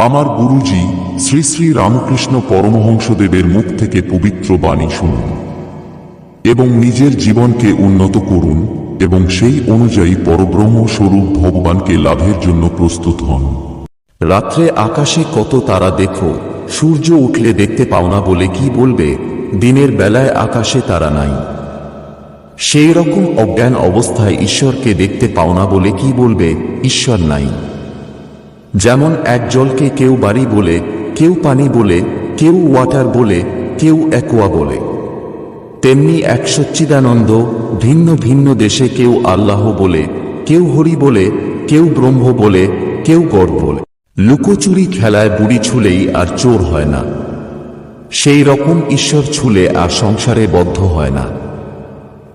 আমার গুরুজি শ্রী শ্রী রামকৃষ্ণ পরমহংসদেবের মুখ থেকে পবিত্র বাণী শুনুন এবং নিজের জীবনকে উন্নত করুন এবং সেই অনুযায়ী পরব্রহ্ম স্বরূপ ভগবানকে লাভের জন্য প্রস্তুত হন। রাত্রে আকাশে কত তারা দেখো, সূর্য উঠলে দেখতে পাও না বলে কি বলবে, দিনের বেলায় আকাশে তারা নাই। সেই রকম অজ্ঞান অবস্থায় ঈশ্বরকে দেখতে পাও না বলে কি বলবে, ঈশ্বর নাই। যেমন এক জলকে কেউ বাড়ি বলে, কেউ পানি বলে, কেউ ওয়াটার বলে, কেউ অ্যাকোয়া বলে। তেমনি এক সচ্চিদানন্দ ভিন্ন ভিন্ন দেশে কেউ আল্লাহ বলে, কেউ হরি বলে, কেউ ব্রহ্ম বলে, কেউ গড় বলে। লুকোচুরি খেলায় বুড়ি ছুলেই আর চোর হয় না। সেই রকম ঈশ্বর ছুলে আর সংসারে বদ্ধ হয় না।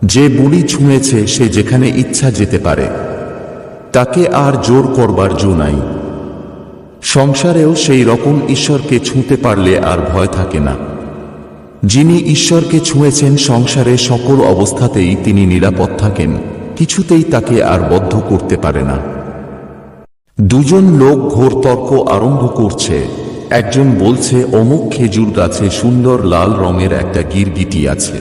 যে বুড়ি ছুঁয়েছে সে যেখানে ইচ্ছা যেতে পারে, তাকে আর জোর করবার জো নাই। সংসারেও সেই রকম ঈশ্বরকে ছুঁতে পারলে আর ভয় থাকে না। যিনি ঈশ্বরকে ছুঁয়েছেন সংসারে সকল অবস্থাতেই তিনি নিরাপদ থাকেন, কিছুতেই তাকে আর বদ্ধ করতে পারে না। দুজন লোক ঘোর তর্ক আরম্ভ করছে। একজন বলছে, অমুক খেজুর গাছে সুন্দর লাল রঙের একটা গিরগিটি আছে।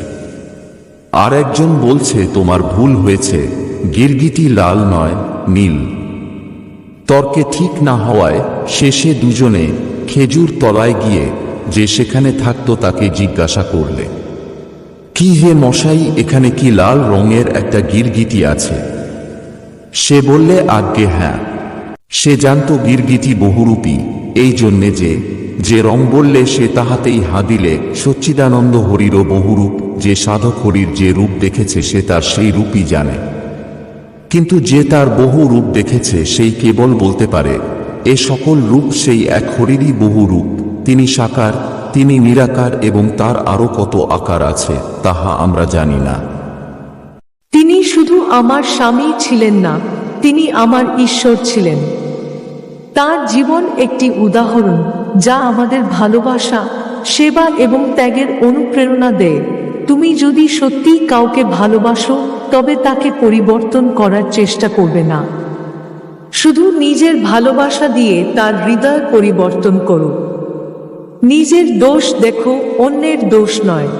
আর একজন বলছে, তোমার ভুল হয়েছে, গিরগিটি লাল নয়, নীল। তর্কে ঠিক না হওয়ায় শেষে দুজনে খেজুর তলায় গিয়ে যে সেখানে থাকতো তাকে জিজ্ঞাসা করলে, কি হে মশাই, এখানে কি লাল রঙের একটা গিরগিটি আছে? সে বললে, আজ্ঞে হ্যাঁ। সে জানত গিরগিটি বহুরূপী, এই জন্যে যে যে রং বললে সে তাহাতেই হা দিলে সচ্চিদানন্দ হরিরও বহুরূপ, যে সাধক হরির যে রূপ দেখেছে সে তার সেই রূপই জানে। কিন্তু যে তার বহু রূপ দেখেছে, সেই কেবল বলতে পারে এ সকল রূপ সেই এক হরিরই বহু রূপ। তিনি সাকার, তিনি নিরাকার এবং তার আরও কত আকার আছে, তাহা আমরা জানি না। তিনি শুধু আমার স্বামী ছিলেন না, তিনি আমার ঈশ্বর ছিলেন। তার জীবন একটি উদাহরণ, যা আমাদের ভালোবাসা, সেবা এবং ত্যাগের অনুপ্রেরণা দেয়। তুমি যদি সত্যিই কাউকে ভালোবাসো, তবে তাকে পরিবর্তন করার চেষ্টা করবে না। শুধু নিজের ভালোবাসা দিয়ে তার হৃদয় পরিবর্তন করো নিজের দোষ দেখো অন্যের দোষ নয়।